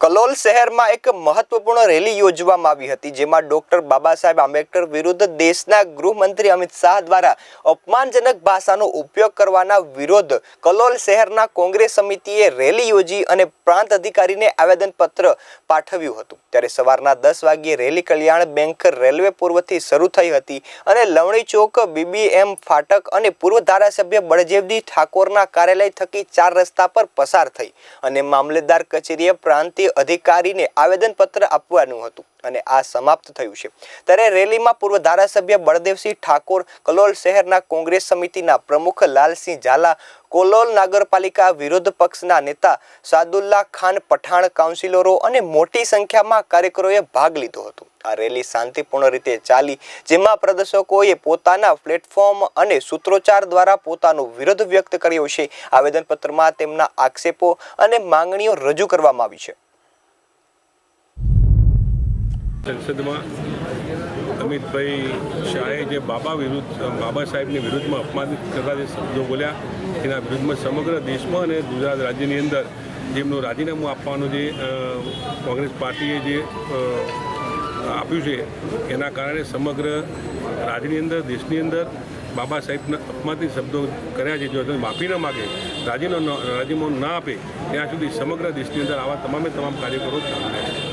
કલોલ શહેરમાં એક મહત્વપૂર્ણ રેલી યોજવામાં આવી હતી, જેમાં ડોક્ટર બાબા સાહેબ આંબેડકર વિરુદ્ધ દેશના ગૃહમંત્રી અમિત શાહ દ્વારા અપમાનજનક ભાષાનો ઉપયોગ કરવાના વિરોધ કલોલ શહેરના કોંગ્રેસ સમિતિએ રેલી યોજી અને પ્રાંત અધિકારીને આવેદનપત્ર પાઠવ્યું હતું. ત્યારે સવારના દસ વાગ્યે રેલી કલ્યાણ બેંક રેલવે પૂર્વથી શરૂ થઈ હતી અને લવણી ચોક, બીબીએમ ફાટક અને પૂર્વ ધારાસભ્ય બળજેવજી ઠાકોરના કાર્યાલય થકી ચાર રસ્તા પર પસાર થઈ અને મામલેદાર કચેરીએ પ્રાંતીય અધિકારીને આવેદનપત્ર આપવાનું હતું અને આ સમાપ્ત થયું છે. ત્યારે રેલીમાં પૂર્વ ધારાસભ્ય બળદેવસિંહ ઠાકોર, કલોલ શહેરના કોંગ્રેસ સમિતિના પ્રમુખ લાલસિંહ ઝાલા, કોલોલ નગરપાલિકા વિરોધ પક્ષના નેતા સાદુલ્લા ખાન પઠાણ કાઉન્સિલરો અને મોટી સંખ્યામાં કાર્યકરોએ ભાગ લીધો હતો. આ રેલી શાંતિપૂર્ણ રીતે ચાલી, જેમાં પ્રદર્શકોએ પોતાના પ્લેટફોર્મ અને સૂત્રોચ્ચાર દ્વારા પોતાનો વિરોધ વ્યક્ત કર્યો છે. આવેદનપત્રમાં તેમના આક્ષેપો અને માંગણીઓ રજૂ કરવામાં આવી છે. સંસદમાં અમિતભાઈ શાહે જે બાબા વિરુદ્ધ, બાબા સાહેબની વિરુદ્ધમાં અપમાનિત કરતા જે શબ્દો બોલ્યા, એના વિરુદ્ધમાં સમગ્ર દેશમાં અને ગુજરાત રાજ્યની અંદર જેમનું રાજીનામું આપવાનું જે કોંગ્રેસ પાર્ટીએ જે આપ્યું છે, એના કારણે સમગ્ર રાજ્યની અંદર, દેશની અંદર બાબા સાહેબના અપમાનિત શબ્દો કર્યા છે, જો માફી ન માગે રાજીનો રાજીનામું ના આપે, ત્યાં સુધી સમગ્ર દેશની અંદર આવા તમામે તમામ કાર્યકરો ચાલુ રહેશે